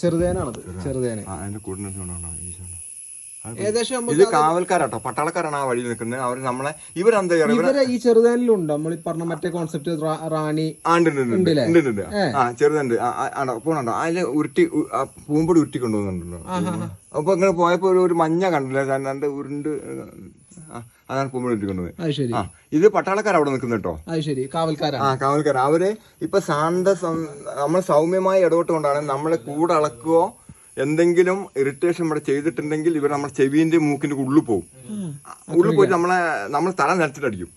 ചെറുതേനാണത് ചെറുതേന. അതിന്റെ ഏകദേശം ഇത് കാവൽക്കാരാട്ടോ പട്ടാളക്കാരാണ് ആ വഴിയിൽ നിൽക്കുന്നത്. അവർ നമ്മളെ ഇവരെന്താ ഇവരെ ഈ ചെറുതേനിലുണ്ട്? നമ്മൾ ഈ പറഞ്ഞ മറ്റേ കോൺസെപ്റ്റ് റാണി ഉണ്ട്. ആ പോണുണ്ടോ? അതിൽ ഉരുട്ടി പൂമ്പൊടി ഉരുട്ടി കൊണ്ടുപോകുന്നുണ്ടല്ലോ അപ്പൊ ഇങ്ങനെ പോയപ്പോ ഒരു- മഞ്ഞ കണ്ടില്ല? രണ്ട് ഉരുണ്ട് അതാണ് കൊണ്ടുപോയി ആ ഇത് പട്ടാളക്കാർ അവിടെ നിൽക്കുന്നു കേട്ടോ. അത് ശരി കാവൽക്കാരാ ആ കാവൽക്കാർ അവർ ഇപ്പൊ ശാന്ത നമ്മൾ സൗമ്യമായി ഇടപെട്ടുകൊണ്ടാണ് നമ്മളെ കൂടെ അളക്കുകയോ എന്തെങ്കിലും ഇറിറ്റേഷൻ ഇവിടെ ചെയ്തിട്ടുണ്ടെങ്കിൽ ഇവർ നമ്മുടെ ചെവിന്റെ മൂക്കിന്റെ ഉള്ളിൽ പോകും. ഉള്ളിൽ പോയിട്ട് നമ്മളെ നമ്മൾ തല നിലച്ചിട്ടടിക്കും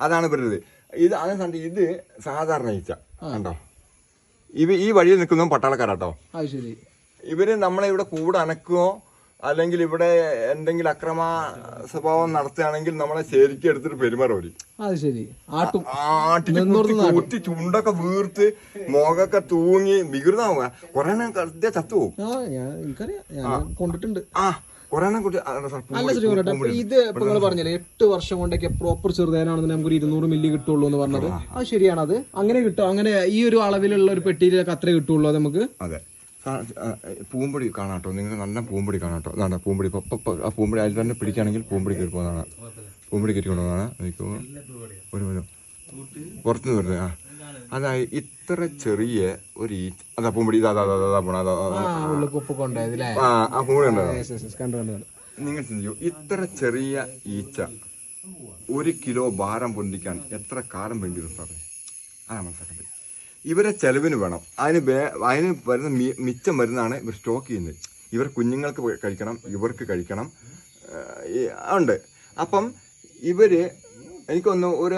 അതാണ് ഇവരുത് ഇത്. അതെ കണ്ട് ഇത് സാധാരണ ഈച്ച കണ്ടോ? ഇവ ഈ വഴിയിൽ നിൽക്കുന്നതും പട്ടാളക്കാരാട്ടോ ഇവർ നമ്മളെ ഇവിടെ കൂടെ അനക്കുകയോ അല്ലെങ്കിൽ ഇവിടെ എന്തെങ്കിലും അക്രമ സ്വഭാവം നടത്തുകയാണെങ്കിൽ നമ്മളെ ശരിക്കും എടുത്തിട്ട് പെരുമാറും അവർ അത് ശരി. ആട്ടും. ചുണ്ടൊക്കെ വീർത്ത് മുഖമൊക്കെ തൂങ്ങി വികൃതമാവുക. കുറെ എണ്ണം കൃത്യ ചത്തുപോകും. ആ ഞാൻ ഞാൻ കൊണ്ടിട്ടുണ്ട്. ആ. ഇത് ഇപ്പൊ നിങ്ങൾ പറഞ്ഞില്ലേ എട്ട് വർഷം കൊണ്ടൊക്കെ പ്രോപ്പർ ചെറുതേനാണെന്ന് നമുക്ക് ഒരു ഇരുന്നൂറ് മില്ലി കിട്ടുള്ളൂ എന്ന് പറഞ്ഞത്. അത് ശരിയാണ് അത് അങ്ങനെ കിട്ടും. അങ്ങനെ ഈ ഒരു അളവിലുള്ള ഒരു പെട്ടിയിലൊക്കെ അത്രേ കിട്ടുള്ളൂ നമുക്ക്. അതെ. സാ- ആ, കേട്ടോ കാണാട്ടോ. നിങ്ങൾ നല്ല പൂമ്പൊടി കാണാട്ടോ. അതാണ് പൂമ്പൊടി. ഇപ്പൊ ആ പൂമ്പൊടി അതിൽ തന്നെ പിടിക്കുകയാണെങ്കിൽ പൂമ്പൊടി കയറി പോകുന്നതാണ്. പൂമ്പൊടി കയറ്റി കൊണ്ടുപോകുന്നതാണ് എനിക്ക് ഒരു ഒരു പുറത്തുനിന്ന് വരുന്നത്. ആ. അതായത് ഇത്ര ചെറിയ ഒരു അതാ പൂമ്പൊടി. ഇതാ അതാ അതാ, അതാ. പോണ അതാ. ആ പൂമ്പൊടി നിങ്ങൾ ചിന്തിക്കൂ. ഇത്ര ചെറിയ ഈച്ച ഒരു കിലോ ഭാരം പൊന്തിക്കാൻ എത്ര കാലം വേണ്ടി വരും സാറേ? അതാണ് മനസ്സിലാക്കേണ്ടത് ഇവരെ ചെലവിന് വേണം. അതിന് അതിന് വരുന്ന മിച്ചം വരുന്നതാണ് ഇവർ സ്റ്റോക്ക് ചെയ്യുന്നത്. ഇവർ കുഞ്ഞുങ്ങൾക്ക് കഴിക്കണം ഇവർക്ക് കഴിക്കണം ഉണ്ട്. അപ്പം ഇവർ എനിക്കൊന്ന് ഒരു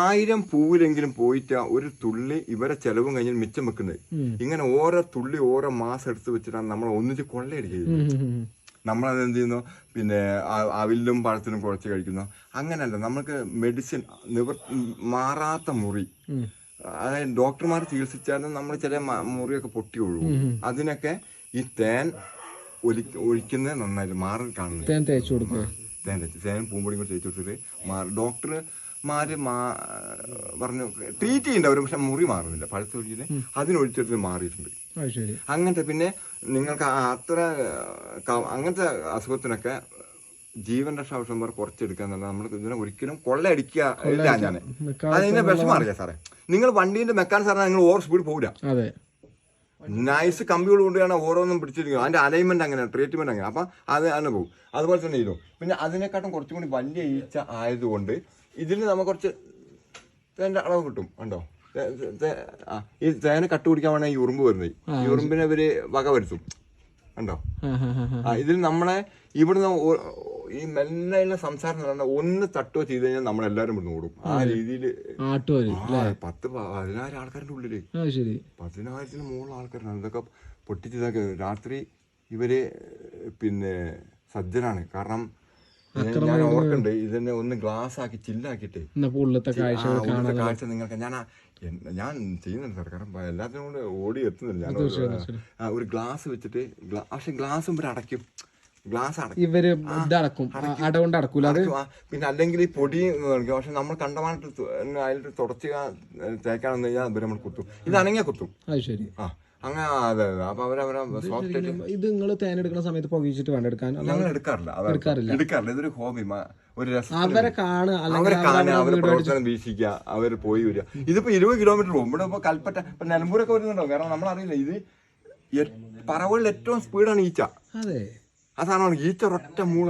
ആയിരം പൂവിലെങ്കിലും പോയിട്ട് ഒരു തുള്ളി ഇവരെ ചെലവും കഴിഞ്ഞാൽ മിച്ചം വെക്കുന്നത്. ഇങ്ങനെ ഓരോ തുള്ളി ഓരോ മാസം എടുത്ത് വെച്ചിട്ടാണ് നമ്മൾ ഒന്നിച്ച് കൊള്ളയടിക്കുന്നത്. നമ്മളത് എന്ത് ചെയ്യുന്നു? പിന്നെ അവിലും പഴത്തിനും കുഴച്ച് കഴിക്കുന്നു. അങ്ങനല്ല നമ്മൾക്ക് മെഡിസിൻ നിവർ മാറാത്ത മുറി. അതായത് ഡോക്ടർമാർ ചികിത്സിച്ചാലും നമ്മൾ ചില മുറിയൊക്കെ പൊട്ടി ഒഴുകും. അതിനൊക്കെ ഈ തേൻ ഒലി ഒഴിക്കുന്നത് നന്നായിട്ട് മാറി കാണുന്നത് തേൻ തേച്ച് കൊടുക്കുക. തേൻ തേച്ച്. തേൻ പൂമ്പൊടിയും കൂടി തേച്ച് കൊടുത്തിട്ട് മാറി ഡോക്ടർമാര് മാ പറഞ്ഞു ട്രീറ്റ് ചെയ്യണ്ട അവർ പക്ഷെ മുറി മാറുന്നില്ല. പഴുത്തൊഴിച്ചിട്ട് അതിനൊഴിച്ചെടുത്ത് മാറിയിട്ടുണ്ട്. അങ്ങനത്തെ പിന്നെ നിങ്ങൾക്ക് അത്ര അങ്ങനത്തെ അസുഖത്തിനൊക്കെ ജീവൻ രക്ഷാ ഔഷധം കുറച്ചെടുക്കുക എന്നുള്ളത് നമ്മൾ ഇതിനെ ഒരിക്കലും കൊള്ളയടിക്കുക അതിന്റെ വിഷമം സാറേ. നിങ്ങൾ വണ്ടീന്റെ മെക്കാൻ സാറിന് നിങ്ങൾ ഓവർ സ്പീഡ് പോകില്ല അതെ. നൈസ് കമ്പികൾ കൊണ്ടാണ് ഓരോന്നും പിടിച്ചിരിക്കുന്നത്. അതിന്റെ അലൈൻമെന്റ് അങ്ങനെ ട്രീറ്റ്മെന്റ് അങ്ങനെ. അപ്പം അത് അങ്ങനെ പോകും. അതുപോലെ തന്നെ ഇതും. പിന്നെ അതിനെക്കാട്ടും കുറച്ചും കൂടി വലിയ ഈച്ച ആയതുകൊണ്ട് ഇതിൽ നമുക്ക് കുറച്ച് തേന്റെ അളവ് കിട്ടും. ഉണ്ടോ ഈ തേന കട്ട് പിടിക്കാൻ വേണം ഈ ഉറുമ്പ് വരുന്നത്. ഈ ഉറുമ്പിനെ ഇവർ വക വരുത്തും. ഉണ്ടോ ഇതിൽ നമ്മളെ ഇവിടുന്ന് ഈ മെല്ലെ സംസാരം എന്ന് പറഞ്ഞാൽ ഒന്ന് തട്ടോ ചെയ്ത് കഴിഞ്ഞാൽ നമ്മളെല്ലാരും ഇവിടുന്ന് ഓടും. ആ രീതിയിൽ പത്ത് പതിനായിരം ആൾക്കാരുടെ ഉള്ളിൽ. ശരി. പതിനായിരത്തിന് മുകളിൽ ആൾക്കാരാണ്. ഇതൊക്കെ പൊട്ടിച്ചതൊക്കെ രാത്രി ഇവർ പിന്നെ സജ്ജനാണ്. കാരണം ഞാൻ- ഓർക്കണ്ട് ഇതിനെ ഒന്ന് ഗ്ലാസ് ആക്കി ചില്ലാക്കിട്ട് കാഴ്ച നിങ്ങൾക്ക് ഞാൻ ഞാൻ ചെയ്യുന്നുണ്ട് സാർ. കാരണം എല്ലാത്തിനും കൂടെ ഓടി എത്തുന്നില്ല. ഞാൻ ഒരു- ഗ്ലാസ് വെച്ചിട്ട് പക്ഷെ ഗ്ലാസ് ഇവർ അടയ്ക്കും. ഗ്ലാസ് അടക്കും. ഇവർ ഇതടക്കും അടകൊണ്ട് അടക്കൂല. അത്. പിന്നെ അല്ലെങ്കിൽ ഈ പൊടി പക്ഷെ നമ്മൾ കണ്ടമാനത്ത് അതിലിട്ട് അതിൽ തുടച്ച് തേക്കാണെന്ന് കഴിഞ്ഞാൽ ഇവരെ നമ്മൾ കുത്തും. ഇത് അനങ്ങിയാ കുത്തും. അത് ശരി. ആ അങ്ങനെ അതെ അതെ. അപ്പൊ അവരവരെ സോഫ്റ്റ് ഇത് നിങ്ങൾ തേനെടുക്കുന്ന സമയത്ത് പുകയിച്ചിട്ട് വേണ്ട എടുക്കാൻ? ഞങ്ങൾ എടുക്കാറില്ല. എടുക്കാറില്ല. എടുക്കാറില്ല. ഇതൊരു ഹോബി. ഒരു രസം അവരെ കാണുക. അവരെ കാണുക അവരെ പ്രവർത്തനം വീക്ഷിക്കുക അവർ പോയി വരിക. ഇതിപ്പോ ഇരുപത് കിലോമീറ്റർ പോകും ഇവിടെ ഇപ്പൊ കൽപ്പറ്റ ഇപ്പൊ നിലമ്പൂരൊക്കെ വരുന്നുണ്ടോ? കാരണം നമ്മൾ അറിയില്ല ഇത് പറവകളിൽ ഏറ്റവും സ്പീഡാണ് ഈച്ച. അതെ. സാധനമാണ് ഈച്ച ഒരൊറ്റ മൂള